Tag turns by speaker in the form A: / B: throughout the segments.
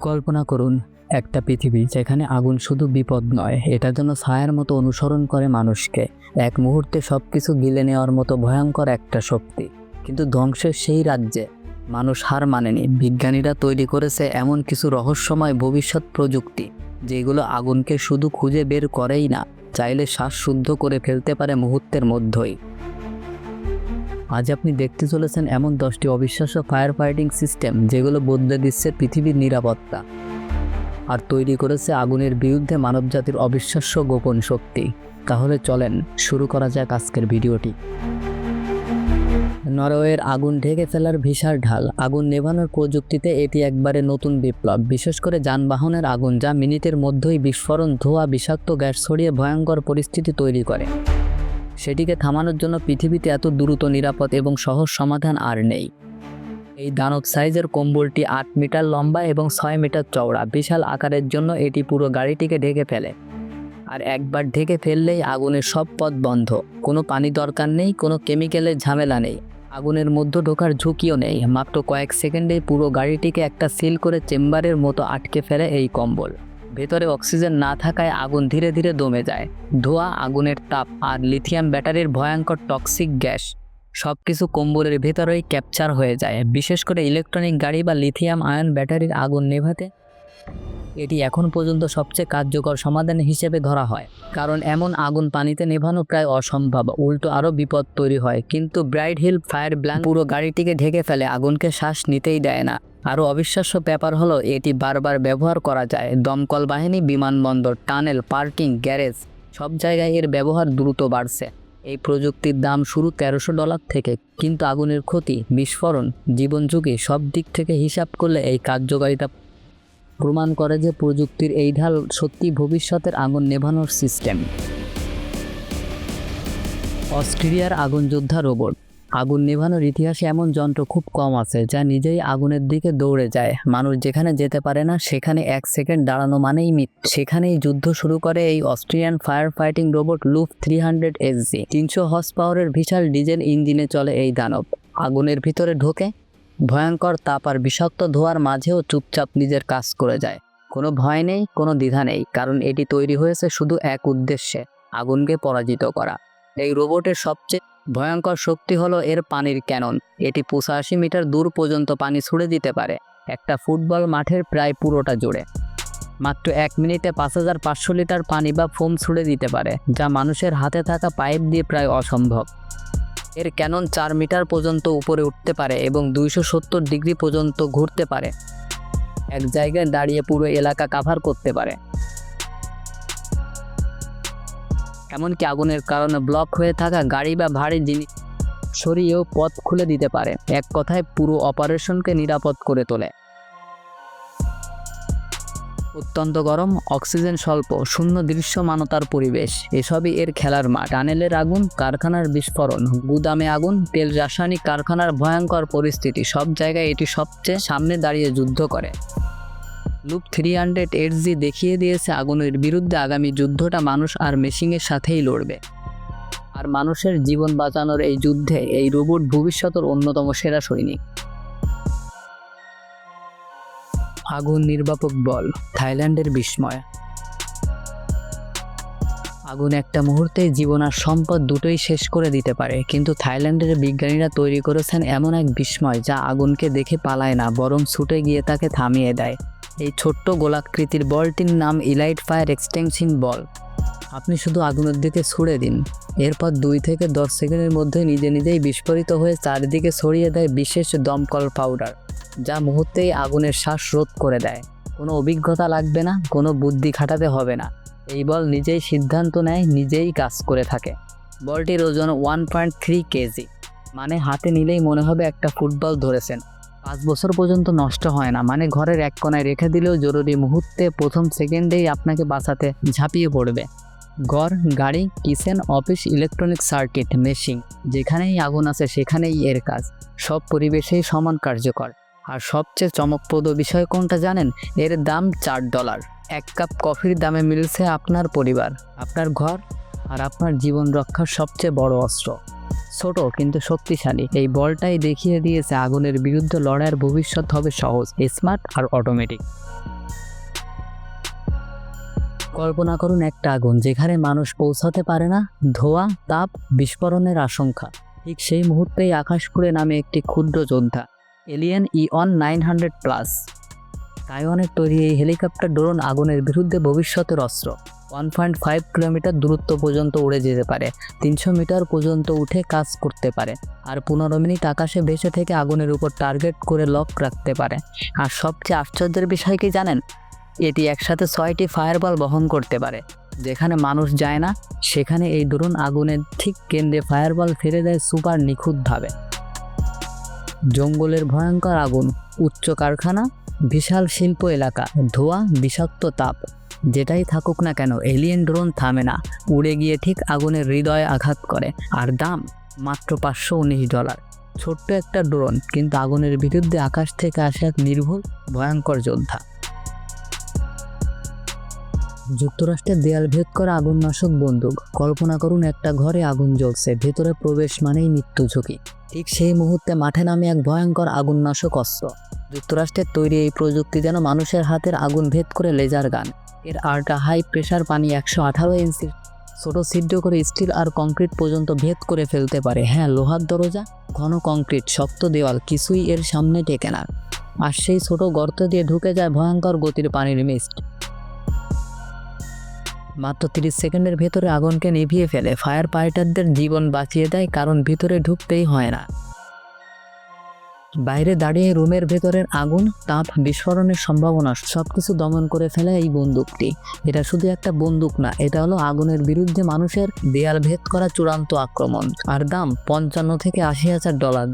A: কল্পনা করুন। একটা পৃথিবী যেখানে আগুন শুধু বিপদ নয় এটা যেন ছায়ার মতো অনুসরণ করে মানুষকে। এক মুহূর্তে সব কিছু গিলে নেওয়ার মতো ভয়ঙ্কর একটা শক্তি। কিন্তু ধ্বংসের সেই রাজ্যে মানুষ হার মানেনি। বিজ্ঞানীরা তৈরি করেছে এমন কিছু রহস্যময় ভবিষ্যৎ প্রযুক্তি, যেগুলো আগুনকে শুধু খুঁজে বের করেই না, চাইলে শ্বাস শুদ্ধ করে ফেলতে পারে মুহূর্তের মধ্যেই। আজ আপনি দেখতে চলেছেন এমন দশটি অবিশ্বাস্য ফায়ার ফাইটিং সিস্টেম যেগুলো বদলে দিচ্ছে পৃথিবীর নিরাপত্তা আর তৈরি করেছে আগুনের বিরুদ্ধে মানবজাতির অবিশ্বাস্য গোপন শক্তি। তাহলে চলেন শুরু করা যাক আজকের ভিডিওটি। নরওয়ের আগুন ঢেকে ফেলার ভিসার ঢাল, আগুন নেভানোর প্রযুক্তিতে এটি একবারে নতুন বিপ্লব। বিশেষ করে যানবাহনের আগুন যা মিনিটের মধ্যেই বিস্ফোরণ, ধোঁয়া, বিষাক্ত গ্যাস ছড়িয়ে ভয়ঙ্কর পরিস্থিতি তৈরি করে। সেটিকে থামানোর জন্য পৃথিবীতে এত দ্রুত, নিরাপদ এবং সহজ সমাধান আর নেই। এই দানব সাইজের কম্বলটি আট মিটার লম্বা এবং ছয় মিটার চওড়া, বিশাল আকারের জন্য এটি পুরো গাড়িটিকে ঢেকে ফেলে। আর একবার ঢেকে ফেললেই আগুনের সব পথ বন্ধ। কোনো পানি দরকার নেই, কোনো কেমিক্যালের ঝামেলা নেই। আগুনের মধ্যে ঢোকার ঝুঁকিও নেই। মাত্র কয়েক সেকেন্ডেই পুরো গাড়িটিকে একটা সিল করে চেম্বারের মতো আটকে ফেলে এই কম্বল। ভেতরে অক্সিজেন না থাকায় আগুন ধীরে ধীরে দমে যায়। ধোঁয়া, আগুনের তাপ আর লিথিয়াম ব্যাটারির ভয়ঙ্কর টক্সিক গ্যাস সব কিছু কম্বলের ভেতরেই ক্যাপচার হয়ে যায়। বিশেষ করে ইলেকট্রনিক গাড়ি বা লিথিয়াম আয়ন ব্যাটারির আগুন নেভাতে এটি এখন পর্যন্ত সবচেয়ে কার্যকর সমাধান হিসেবে ধরা হয়। কারণ এমন আগুন পানিতে নেভানো প্রায় অসম্ভব। উল্টো আরও বিপদ তৈরি হয়। কিন্তু ব্রাইট হিল ফায়ার ব্ল্যাঙ্ক পুরো গাড়িটিকে ঢেকে ফেলে। আগুনকে শ্বাস নিতেই দেয় না। আরও অবিশ্বাস্য ব্যাপার হলো, এটি বারবার ব্যবহার করা যায়। দমকল বাহিনী, বিমানবন্দর, টানেল, পার্কিং, গ্যারেজ, সব জায়গায় এর ব্যবহার দ্রুত বাড়ছে। এই প্রযুক্তির দাম শুরু তেরোশো ডলার থেকে, কিন্তু আগুনের ক্ষতি, বিস্ফোরণ, জীবন ঝুঁকি, সব দিক থেকে হিসাব করলে এই কার্যকারিতা প্রমাণ করে যে প্রযুক্তির এই ঢাল সত্যি ভবিষ্যতের আগুন নেভানোর সিস্টেম। অস্ট্রেলিয়ার আগুন যোদ্ধা রোবট। আগুন নেভানোর ইতিহাসে এমন যন্ত্র খুব কম আছে, যা নিজেই আগুনের দিকে দৌড়ে যায়। মানুষ যেখানে যেতে পারে না, সেখানে এক সেকেন্ড দাঁড়ানো মানেই মিথ সেখানেই যুদ্ধ শুরু করে এই Austrian fire fighting robot LUF three hundred SG তিনশো হর্স পাওয়ারের বিশাল ডিজেল ইঞ্জিনে চলে এই দানব। আগুনের ভিতরে ঢোকে, ভয়ঙ্কর তাপ আর বিষাক্ত ধোয়ার মাঝেও চুপচাপ নিজের কাজ করে যায়। কোনো ভয় নেই, কোনো দ্বিধা নেই, কারণ এটি তৈরি হয়েছে শুধু এক উদ্দেশ্যে, আগুনকে পরাজিত করা। এই রোবটের সবচেয়ে ভয়ঙ্কর শক্তি হলো এর পানির ক্যানন। এটি পঁচাশি মিটার দূর পর্যন্ত পানি ছুড়ে দিতে পারে। একটা ফুটবল মাঠের প্রায় পুরোটা জুড়ে। মাত্র এক মিনিটে পাঁচ হাজার পাঁচশো লিটার পানি বা ফোম ছুড়ে দিতে পারে, যা মানুষের হাতে থাকা পাইপ দিয়ে প্রায় অসম্ভব। এর ক্যানন চার মিটার পর্যন্ত উপরে উঠতে পারে এবং দুইশো সত্তর ডিগ্রি পর্যন্ত ঘুরতে পারে। এক জায়গায় দাঁড়িয়ে পুরো এলাকা কাভার করতে পারে। এমনকি আগুনের কারণে ব্লক হয়ে থাকা গাড়ি বা ভারী জিনিস সরিয়েও পথ খুলে দিতে পারে। এক কথায়, পুরো অপারেশনকে নিরাপদ করে তোলে। অত্যন্ত গরম, অক্সিজেন স্বল্প, শূন্য দৃশ্যমানতার পরিবেশ। এসবই এর খেলার মাঠ। টানেলের আগুন, কারখানার বিস্ফোরণ, গুদামে আগুন, তেল রাসায়নিক কারখানার ভয়ঙ্কর পরিস্থিতি। সব জায়গায় এটি সবচেয়ে সামনে দাঁড়িয়ে যুদ্ধ করে। LUF three hundred eight G দেখিয়ে দিয়েছে আগুনের বিরুদ্ধে আগামী যুদ্ধটা মানুষ আর মেশিনের সাথেই লড়বে। আর মানুষের জীবন বাঁচানোর এই যুদ্ধে এই রোবট ভবিষ্যতের অন্যতম সেরা সৈনিক। আগুন নির্বাপক বল, থাইল্যান্ডের বিস্ময়। আগুন একটা মুহূর্তে জীবন আর সম্পদ দুটোই শেষ করে দিতে পারে, কিন্তু থাইল্যান্ডের বিজ্ঞানীরা তৈরি করেছেন এমন এক বিস্ময় যা আগুনকে দেখে পালায় না, বরং ছুটে গিয়ে তাকে থামিয়ে দেয়। এই ছোট্ট গোলাকৃতির বলটির নাম ইলাইট ফায়ার এক্সটেনশন বল। আপনি শুধু আগুনের দিকে ছুড়ে দিন। এরপর দুই থেকে দশ সেকেন্ডের মধ্যে নিজে নিজেই বিস্ফোরিত হয়ে চারিদিকে ছড়িয়ে দেয় বিশেষ দমকল পাউডার যা মুহূর্তেই আগুনের শ্বাস রোধ করে দেয়। কোনো অভিজ্ঞতা লাগবে না, কোনো বুদ্ধি খাটাতে হবে না। এই বল নিজেই সিদ্ধান্ত নেয়, নিজেই কাজ করে থাকে। বলটির ওজন ওয়ান পয়েন্ট থ্রি কেজি মানে হাতে নিলেই মনে হবে একটা ফুটবল ধরেছেন। পাঁচ বছর পর্যন্ত নষ্ট হয় না। মানে ঘরের এক কোনায় রেখে দিলেও জরুরি মুহূর্তে প্রথম, সেকেন্ডেই আপনাকে বাঁচাতে ঝাঁপিয়ে পড়বে। ঘর, গাড়ি, kitchen, office, electronic circuit, machine, যেখানেই আগুন আছে সেখানেই এর কাজ। সব পরিবেশেই সমান কার্যকর। আর সবচেয়ে চমকপ্রদ বিষয় কোনটা জানেন? এর দাম চার ডলার। এক কাপ কফির দামে মিলছে আপনার পরিবার, আপনার ঘর আর আপনার জীবন রক্ষার সবচেয়ে বড় অস্ত্র। ছোট কিন্তু শক্তিশালী। এই বলটাই দেখিয়ে দিয়েছে আগুনের বিরুদ্ধে লড়াইয়ের ভবিষ্যৎ হবে সহজ, স্মার্ট আর অটোমেটিক। কল্পনা করুন একটা আগুন যেখানে মানুষ পৌঁছাতে পারে না, ধোয়া, তাপ, বিস্ফোরণের আশঙ্কা। ঠিক সেই মুহূর্তেই আকাশ পুড়ে নামে একটি ক্ষুদ্র যোদ্ধা, alien eon nine hundred plus. তাইওয়ানের তৈরি এই হেলিকপ্টার ড্রোন আগুনের বিরুদ্ধে ভবিষ্যতের অস্ত্র। ওয়ান পয়েন্ট ফাইভ কিলোমিটার দূরত্ব পর্যন্ত উড়ে যেতে পারে। তিনশো মিটার পর্যন্ত উঠে কাজ করতে পারে। আর পনেরো মিনিট আকাশে ভেসে থেকে আগুনের উপর টার্গেট করে লক রাখতে পারে। আর সবচেয়ে আশ্চর্যের বিষয় কি জানেন? এটি একসাথে ছয়টি ফায়ারবল বহন করতে পারে। যেখানে মানুষ যায় না, সেখানে এই ড্রোন আগুনের ঠিক কেন্দ্রে ফায়ারবল ফেলে দেয় সুপার নিখুঁতভাবে। জঙ্গলের ভয়ঙ্কর আগুন, উচ্চ কারখানা, বিশাল শিল্প এলাকা, ধোঁয়া, বিষাক্ত তাপ। যেটাই থাকুক না কেন এলিয়েন ড্রোন থামে না। উড়ে গিয়ে ঠিক আগুনের হৃদয়ে আঘাত করে। আর দাম? মাত্র পাঁচশো উনিশ ডলার। ছোট্ট একটা ড্রোন কিন্তু আগুনের বিরুদ্ধে আকাশ থেকে আসে এক নির্ভুল, ভয়ঙ্কর যোদ্ধা। যুক্তরাষ্ট্রের দেয়াল ভেদ করা আগুননাশক বন্দুক। কল্পনা করুন একটা ঘরে আগুন জ্বলছে, ভেতরে প্রবেশ মানেই মৃত্যু ঝুঁকি। ঠিক সেই মুহূর্তে মাঠে নামে এক ভয়ঙ্কর আগুননাশক অস্ত্র। যুক্তরাষ্ট্রের তৈরি এই প্রযুক্তি যেন মানুষের হাতের আগুন ভেদ করে লেজার গান। এর আল্ট্রা হাই প্রেশার পানি একশো আঠারো ইঞ্চির ছোট ছিদ্র করে স্টিল আর কংক্রিট পর্যন্ত ভেদ করে ফেলতে পারে। হ্যাঁ লোহার দরজা? ঘন কংক্রিট, শক্ত দেওয়াল, কিছুই এর সামনে টেকে না। আর সেই ছোট গর্ত দিয়ে ঢুকে যায় ভয়ঙ্কর গতির পানির মিস্ট মাত্র তিরিশ সেকেন্ডের ভেতরে আগুনকে নিভিয়ে ফেলে। ফায়ার ফাইটারদের জীবন বাঁচিয়ে দেয়, কারণ ভিতরে ঢুকতেই হয় না। বাইরে দাঁড়িয়ে রুমের ভেতরের আগুন, তাপ, বিস্ফোরণের সম্ভাবনা সবকিছু দমন করে ফেলে এই বন্দুকটি। এটা শুধু একটা বন্দুক না, এটা হলো আগুনের বিরুদ্ধে মানুষের দেয়াল ভেদ করা চূড়ান্ত আক্রমণ। আর দাম পঞ্চান্ন থেকে আশি হাজার ডলার,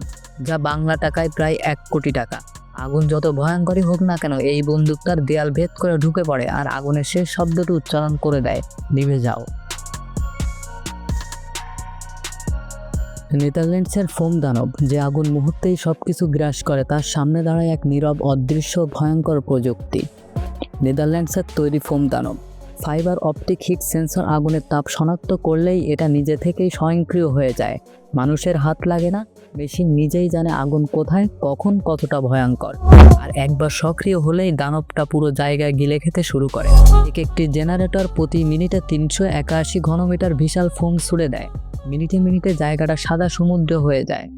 A: যা বাংলা টাকায় প্রায় এক কোটি টাকা। আগুন যত ভয়ঙ্করই হোক না কেন, এই বন্দুকটার দেয়াল ভেদ করে ঢুকে পড়ে আর আগুনের শেষ শব্দটি উচ্চারণ করে দেয়, নিভে যাও। নেদারল্যান্ডসের ফোম দানব, যে আগুন মুহূর্তেই সব কিছু গ্রাস করে, তার সামনে দাঁড়ায় এক নীরব, অদৃশ্য, ভয়ঙ্কর প্রযুক্তি। নেদারল্যান্ডসের তৈরি ফোম দানব। ফাইবার অপটিক হিট সেন্সর আগুনের তাপ শনাক্ত করলেই এটা নিজে থেকেই স্বয়ংক্রিয় হয়ে যায়। মানুষের হাত লাগে না, মেশিন নিজেই জানে আগুন কোথায়, কখন কতটা ভয়ঙ্কর। আর একবার সক্রিয় হলেই দানবটা পুরো জায়গায় গিলে খেতে শুরু করে। এক একটি জেনারেটর প্রতি মিনিটে তিনশো একাশি ঘনমিটার বিশাল ফোম ছুড়ে দেয়। মিনিটে মিনিটে জায়গাটা সাদা সমুদ্র হয়ে যায়।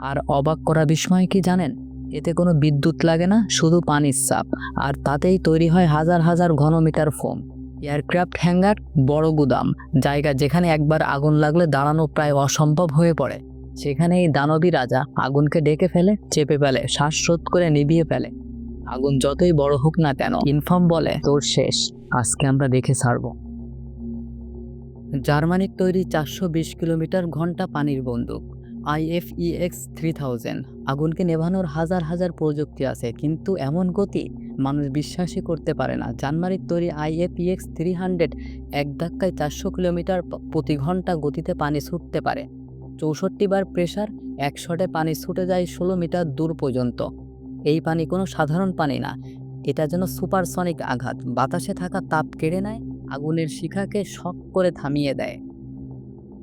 A: আর অবাক করা বিস্ময় কি জানেন? এতে কোনো বিদ্যুৎ লাগে না, শুধু পানির চাপ। আর তাতেই তৈরি হয় হাজার হাজার ঘনমিটার ফোম। এয়ারক্রাফট হ্যাঙ্গার, বড় গুদাম, জায়গা যেখানে একবার আগুন লাগলে দাঁড়ানো প্রায় অসম্ভব হয়ে পড়ে। সেখানে এই দানবী রাজা আগুনকে ডেকে ফেলে, চেপে ফেলে শ্বাসরোধ করে নিভিয়ে ফেলে। আগুন যতই বড় হোক না কেন, ইনফর্ম বলে, তোর শেষ। আজকে আমরা দেখে ছাড়বো। জার্মানির তৈরি চারশো বিশ কিলোমিটার ঘণ্টা পানির বন্দুক, আইএফইএক্স থ্রি থাউজেন্ড। আগুনকে নেভানোর হাজার হাজার প্রযুক্তি আছে, কিন্তু এমন গতি মানুষ বিশ্বাসই করতে পারে না। জার্মানির তৈরি আইএফইএক্স থ্রি হান্ড্রেড এক ধাক্কায় চারশো কিলোমিটার প্রতি ঘণ্টা গতিতে পানি ছুটতে পারে। চৌষট্টি বার প্রেশার এক শটে পানি ছুটে যায় ষোলো মিটার দূর পর্যন্ত। এই পানি কোনো সাধারণ পানি না। এটা যেন সুপারসনিক আঘাত। বাতাসে থাকা তাপ কেড়ে নেয় আগুনের শিখাকে শখ করে থামিয়ে দেয়।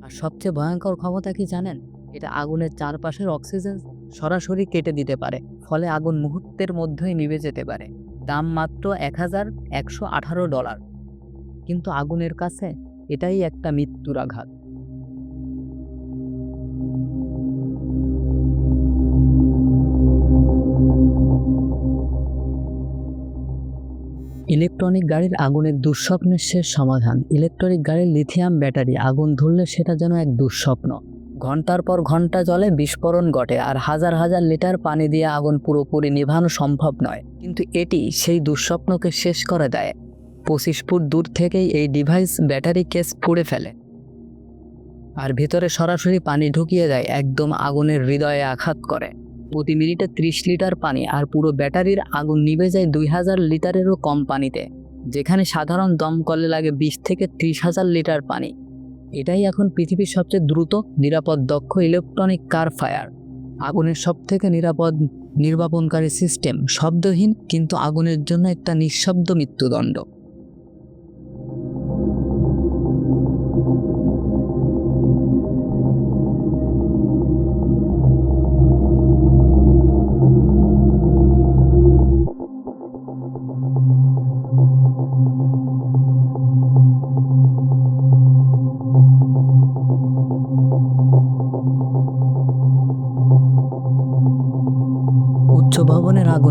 A: আর সবচেয়ে ভয়ঙ্কর ক্ষমতা কি জানেন? এটা আগুনের চারপাশের অক্সিজেন সরাসরি কেটে দিতে পারে, ফলে আগুন মুহূর্তের মধ্যেই নিভে যেতে পারে। দাম মাত্র এক হাজার একশো আঠারো ডলার। কিন্তু আগুনের কাছে এটাই একটা মৃত্যুর আঘাত। ইলেকট্রনিক গাড়ির আগুনের দুঃস্বপ্নের শেষ সমাধান। ইলেকট্রনিক গাড়ির লিথিয়াম ব্যাটারি আগুন ধরলে সেটা যেন এক দুঃস্বপ্ন। ঘণ্টার পর ঘণ্টা জলে বিস্ফোরণ ঘটে আর হাজার হাজার লিটার পানি দিয়ে আগুন পুরোপুরি নিভানো সম্ভব নয়। কিন্তু এটি সেই দুঃস্বপ্নকে শেষ করে দেয়। পঁচিশ ফুট দূর থেকেই এই ডিভাইস ব্যাটারি কেস পুড়ে ফেলে। আর ভিতরে সরাসরি পানি ঢুকিয়ে দেয়, একদম আগুনের হৃদয়ে আঘাত করে। প্রতি মিনিটে ত্রিশ লিটার পানি আর পুরো ব্যাটারির আগুন নিভে যায় দুই হাজার লিটারেরও কম পানিতে, যেখানে সাধারণ দমকলে লাগে বিশ থেকে ত্রিশ হাজার লিটার পানি। এটাই এখন পৃথিবীর সবচেয়ে দ্রুত, নিরাপদ, দক্ষ ইলেকট্রনিক কার ফায়ার। আগুনের সব থেকে নিরাপদ নির্বাপনকারী সিস্টেম শব্দহীন, কিন্তু আগুনের জন্য একটা নিঃশব্দ মৃত্যুদণ্ড।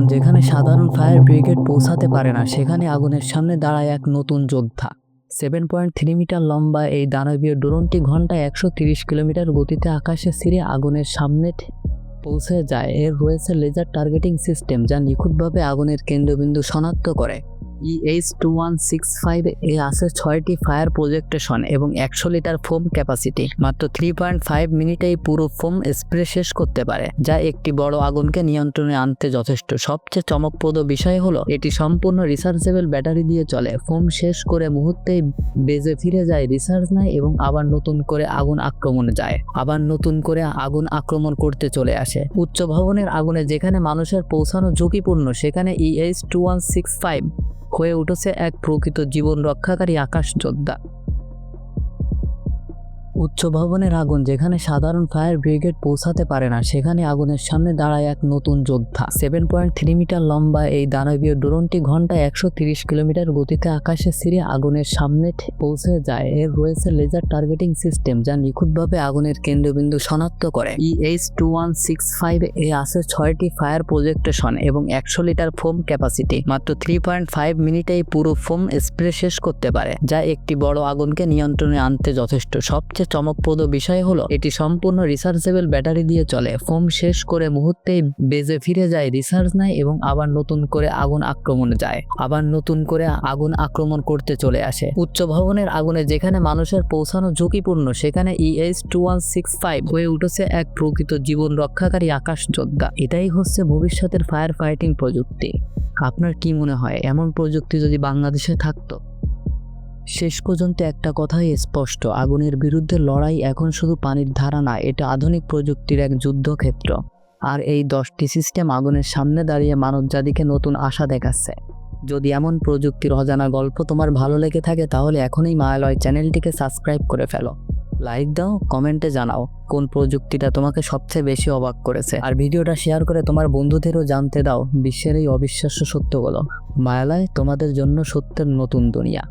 A: যেখানে সাধারণ ফায়ার ব্রিগেড পৌঁছাতে পারে না, সেখানে আগুনের সামনে দাঁড়ায় এক নতুন যোদ্ধা। সেভেন পয়েন্ট থ্রি মিটার লম্বা এই দানবীয় ড্রোনটি ঘন্টায় একশো তিরিশ কিলোমিটার গতিতে আকাশে ছিঁড়ে আগুনের সামনে পৌঁছে যায়। এর রয়েছে লেজার টার্গেটিং সিস্টেম, যা নিখুঁতভাবে আগুনের কেন্দ্রবিন্দু শনাক্ত করে। EH two one six five এ আছে ছয়টি ফায়ার প্রজেক্টেশন এবং একশো লিটার ফোম ক্যাপাসিটি মাত্র থ্রি পয়েন্ট ফাইভ মিনিটেই পুরো ফোম স্প্রে শেষ করতে পারে, যা একটি বড় আগুনকে নিয়ন্ত্রণে আনতে যথেষ্ট। সবচেয়ে চমকপ্রদ বিষয় হলো, এটি সম্পূর্ণ রিসার্চেবল ব্যাটারি দিয়ে চলে। ফোম শেষ করে মুহূর্তেই বেজে ফিরে যায় রিসার্চ নেয় এবং আবার নতুন করে আগুন আক্রমণে যায়। আবার নতুন করে আগুন আক্রমণ করতে চলে আসে। উচ্চ ভবনের আগুনে যেখানে মানুষের পৌঁছানো ঝুঁকিপূর্ণ, সেখানে EH two one six five হয়ে উঠেছে এক প্রকৃত জীবন রক্ষাকারী আকাশ যোদ্ধা উচ্চ ভবনের আগুন যেখানে সাধারণ ফায়ার ব্রিগেড পৌঁছাতে পারে না, সেখানে আগুনের সামনে দাঁড়ায় এক নতুন যোদ্ধা। সেভেন পয়েন্ট থ্রি মিটার লম্বা এই দানবীয় ড্রোনটি ঘন্টায় একশো তিরিশ কিলোমিটার গতিতে আকাশে ছিঁড়ে আগুনের সামনে পৌঁছে যায়। এর রয়েছে লেজার টার্গেটিং সিস্টেম যা নিখুঁতভাবে আগুনের কেন্দ্রবিন্দু শনাক্ত করে। EH two one six five এ আছে ছয়টি ফায়ার প্রজেক্টেশন এবং একশো লিটার ফোম ক্যাপাসিটি। মাত্র থ্রি পয়েন্ট ফাইভ মিনিটেই পুরো ফোম স্প্রে শেষ করতে পারে, যা একটি বড় আগুনকে নিয়ন্ত্রণে আনতে যথেষ্ট। সবচেয়ে চমকপ্রদ বিষয় হলো, এটি সম্পূর্ণ রিসার্চেবল ব্যাটারি দিয়ে চলে। ফোম শেষ করে মুহূর্তেই বেজে ফিরে যায় রিসার্চ নেয় এবং আবার নতুন করে আগুন আক্রমণে যায়। আবার নতুন করে আগুন আক্রমণ করতে চলে আসে। উচ্চ ভবনের আগুনে যেখানে মানুষের পৌঁছানো ঝুঁকিপূর্ণ, সেখানে EH two one six five হয়ে উঠেছে এক প্রকৃত জীবন রক্ষাকারী আকাশ যোদ্ধা। এটাই হচ্ছে ভবিষ্যতের ফায়ার ফাইটিং প্রযুক্তি। আপনার কি মনে হয়, এমন প্রযুক্তি যদি বাংলাদেশে থাকতো? শেষ পর্যন্ত একটা কথাই স্পষ্ট, আগুনের বিরুদ্ধে লড়াই এখন শুধু পানির ধারা না, এটা আধুনিক প্রযুক্তির এক যুদ্ধক্ষেত্র। আর এই দশটি সিস্টেম আগুনের সামনে দাঁড়িয়ে মানবজাতিকে নতুন আশা দেখাচ্ছে। যদি এমন প্রযুক্তির অজানা গল্প তোমার ভালো লেগে থাকে, তাহলে এখনই মায়ালয় চ্যানেলটিকে সাবস্ক্রাইব করে ফেলো। লাইক দাও, কমেন্টে জানাও কোন প্রযুক্তিটা তোমাকে সবচেয়ে বেশি অবাক করেছে। আর ভিডিওটা শেয়ার করে তোমার বন্ধুদেরও জানতে দাও, বিশ্বের এই অবিশ্বাস্য সত্যগুলো। মায়ালয়, তোমাদের জন্য সত্যের নতুন দুনিয়া।